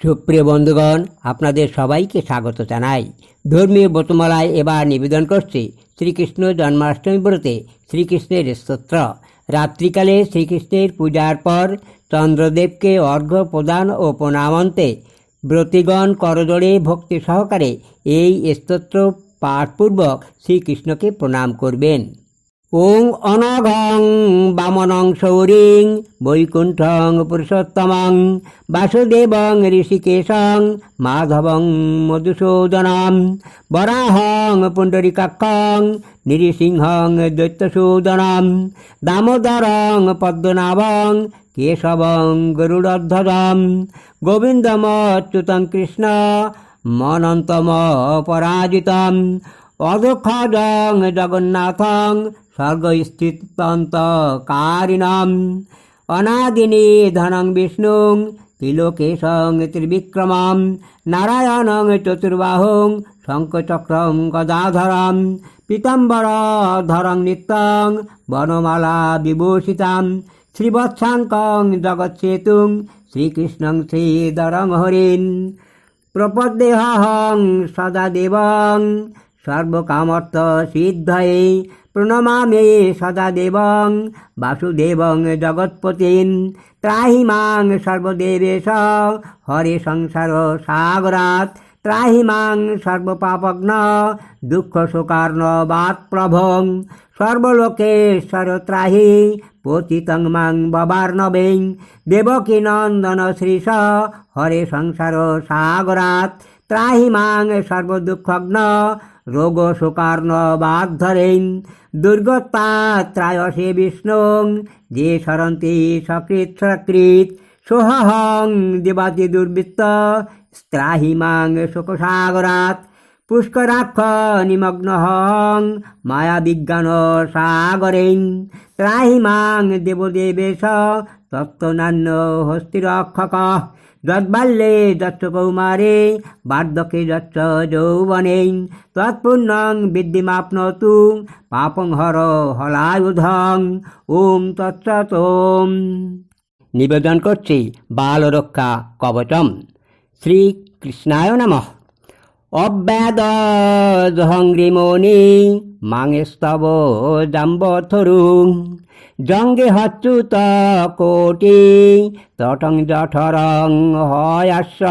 সুপ্রিয় বন্ধুগণ, আপনাদের সবাইকে স্বাগত জানাই। ধর্মীয় ব্রতমালায় এবার নিবেদন করছে শ্রীকৃষ্ণ জন্মাষ্টমী ব্রতে শ্রীকৃষ্ণের স্তোত্র। রাত্রিকালে শ্রীকৃষ্ণের পূজার পর চন্দ্রদেবকে অর্ঘ্য প্রদান ও প্রণামন্তে ব্রতিগণ করজোড়ে ভক্তি সহকারে এই স্তোত্র পাঠপূর্বক শ্রীকৃষ্ণকে প্রণাম করবেন। ওং অনঘং বামনং সৌরিং বৈকুণ্ঠং পুরুষোত্তমং বাসুদেবং ঋষিকেশং মাধবং মধুসূদনম বরাহং পুণ্ডরিকাক্ষং নৃসিংহং দৈত্যসূদনম দামোদরং পদ্মনাভং কেশবং গরুড়ধ্বজম গোবিন্দমচ্যুতং কৃষ্ণ মনন্তম পরাজিতম অদক্ষজং জগন্নাথং স্বর্গস্থিতন্তকারিণম। অনাদিনী ধনং বিষ্ণুং তিলোকেশং ত্রিবিক্রমম। নারায়ণং চতুর্বাহুং শঙ্খচক্রম গদাধরম। পীতাম্বরধরং নিত্যং বনমালা বিভূষিতাম। শ্রীবৎসাঙ্কং জগৎসেতুং শ্রীকৃষ্ণং শ্রীধরং হরিণ। প্রপদ্দেহং সদা দেবং সর্বকামর্থ সিদ্ধয়ে প্রণমামে সদা দেবং বাসুদেবং জগৎপতিন। ত্রাহি মাং সর্বদেবেশ হরে সংসার সাগরাত ত্রাহি মাং সর্বপাপগ্ন দুঃখ শোকার্ণ বাত প্রভং। সর্বলোকেশ্বর ত্রাহি পতিতং মাং ববার্ণবেং। দেবকী নন্দন শ্রীষ হরে সংসার সাগরাত ত্রাহি মাং সর্বদুঃখগ্ন রোগ শোকার্ণ বাগধরেন দুর্গতাত্রায়সে বিষ্ণুং যে সরন্তি সকৃত সকৃত সোহং দেবাতি দুর্বৃত্ত স্ত্রাহি মাং শোকসাগরাত পুষ্করাক্ষ নিমগ্ন হং মায়া বিজ্ঞান সাগরেন ত্রাহি মাং দেবদেবেশ তত্ত্বনান্য হস্তিরক্ষক যদ্বাল্যে যচ্চ কৌমারে বার্ধকে যচ্চ যৌবনে। তৎপুণ্যং বিদ্যিমাপ্নতু পাপং হর হলায়ুধং, ওম তৎসতোম। নিবেদন করছি বালরক্ষা কবচম। শ্রীকৃষ্ণায় নমঃ। অব্যাদহংগ্রিমণি মাঙেস্তব জাম্বথরুং জঙ্গে হচ্যুত কোটি, তটং জঠরং হয়াস্য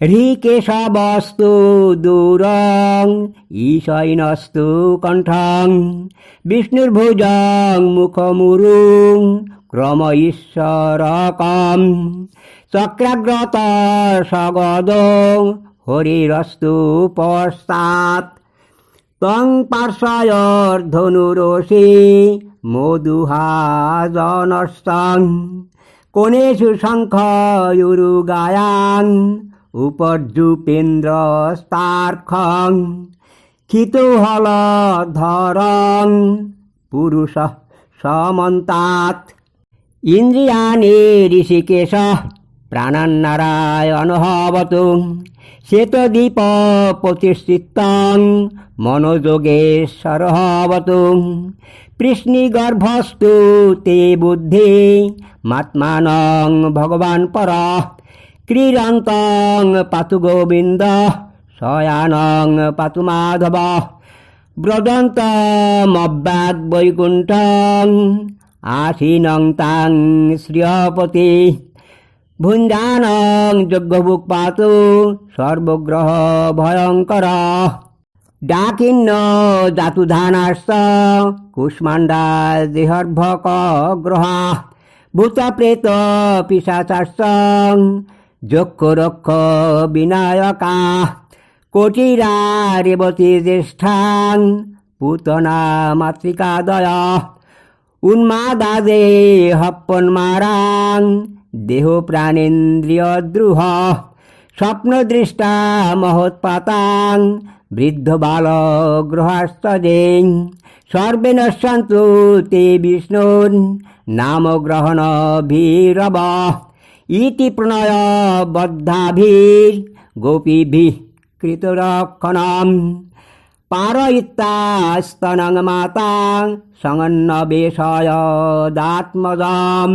হৃকেশবস্তু দূরং ঈশৈনস্তু কণ্ঠং বিষ্ণুর্ভুজং মুখমুরুং, ক্রম ঈশ্বরকম। চক্রাগ্রত সগদ হরিরস্তু পশ্চাৎ। তং পার্শ্বয়র্ধনুরসি মধুহাজনস্তং। কোণেষু শঙ্খয়ুরুগায়াং উপর্যুপেন্দ্রস্তার্খং। ক্ষিতুহলধরং পুরুষ সমন্তাৎ। ইন্দ্রিয়াণি ঋষিকেশ প্রাণান্নারায়ণহবতু। শ্বেতদীপ প্রতিষ্ঠিতং, মনোযোগেশ্বরহবতু। কৃষ্ণিগর্ভস্তু তে বুদ্ধি, মাত্মানং ভগবান পর। ক্রীড়ন্তং পাতু গোবিন্দ, শয়ানং পাতু মাধব। ব্রদন্তমব্যাদ বৈকুণ্ঠং, আসীনং তাং শ্রিয়পতি ভুঞ্জানং যজ্ঞভুক পাতু সর্বগ্রহ ভয়ঙ্কর। ডাকিন্ন জাতুধানাস্ত কুষ্মাণ্ডা দেহর্ভক গ্রহা। ভূতপ্রেত পিসাচাস্য যক্ষ রক্ষ বিনায়কা। কোটিরা রেবতী জ্যেষ্ঠাং পুতনা মাতৃকাদয়। উন্মাদাদে হপ্পন্মারাং দেহ প্রাণেন্দ্রিয় দ্রুহ স্বপ্নদৃষ্টা মহৎপাতাং বৃদ্ধ বাল গ্রহাস্তজেং সর্বে নশ্যন্তু তে বিষ্ণুন নাম গ্রহণ ভীরব ইতি প্রণয় বদ্ধাভীর গোপীভিः কৃতরক্ষণম। পারয়িত্তাস্তনং মাতা সঙ্গন্নবেশয় দাত্মজাম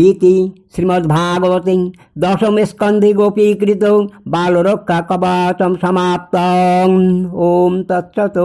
ইতি শ্রীমদ্ভাগবতে দশম স্কন্ধে গোপীকৃত বালরক্ষা কবাচম সমাপ্ত ওম তৎসত